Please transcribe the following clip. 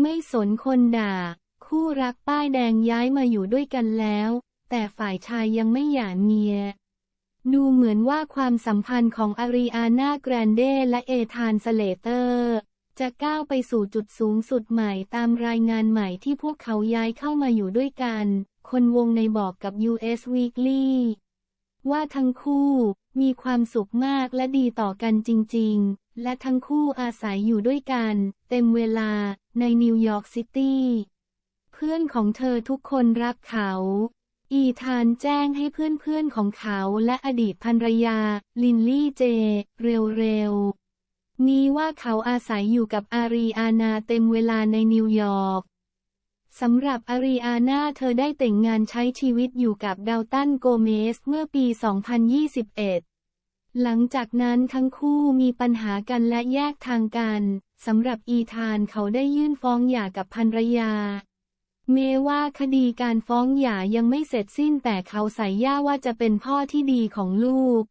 ไม่สนคนด่า คู่รักป้ายแดงย้ายมาอยู่ด้วยกันแล้ว แต่ฝ่ายชายยังไม่หย่าเมีย ดูเหมือนว่าความสัมพันธ์ของอารีอาน่าแกรนเดและเอธานสเลเตอร์ จะก้าวไปสู่จุดสูงสุดใหม่ตามรายงานใหม่ที่พวกเขาย้ายเข้ามาอยู่ด้วยกัน คนวงในบอกกับ US Weekly ว่าทั้งคู่มีความสุขมากและดีต่อกันจริง ๆ และทั้งคู่อาศัยอยู่ด้วยกัน เต็มเวลาในนิวยอร์กซิตี้ เพื่อนของเธอทุกคนรักเขา อีธานแจ้งให้เพื่อนๆของเขาและอดีตภรรยา ลินลี่เจ เร็วๆ นี้ว่าเขาอาศัยอยู่กับอารีอานาเต็มเวลาในนิวยอร์กสำหรับอารีอานาเธอได้แต่งงานใช้ชีวิตอยู่กับดาวตันโกเมสเมื่อปี 2021 หลังจากนั้นทั้งคู่มีปัญหากันและแยกทางกันสำหรับอีธานเขาได้ยื่นฟ้องหย่ากับภรรยา เมว่าคดีการฟ้องหย่ายังไม่เสร็จสิ้นแต่เขาใส่ย่าว่าจะเป็นพ่อที่ดีของลูก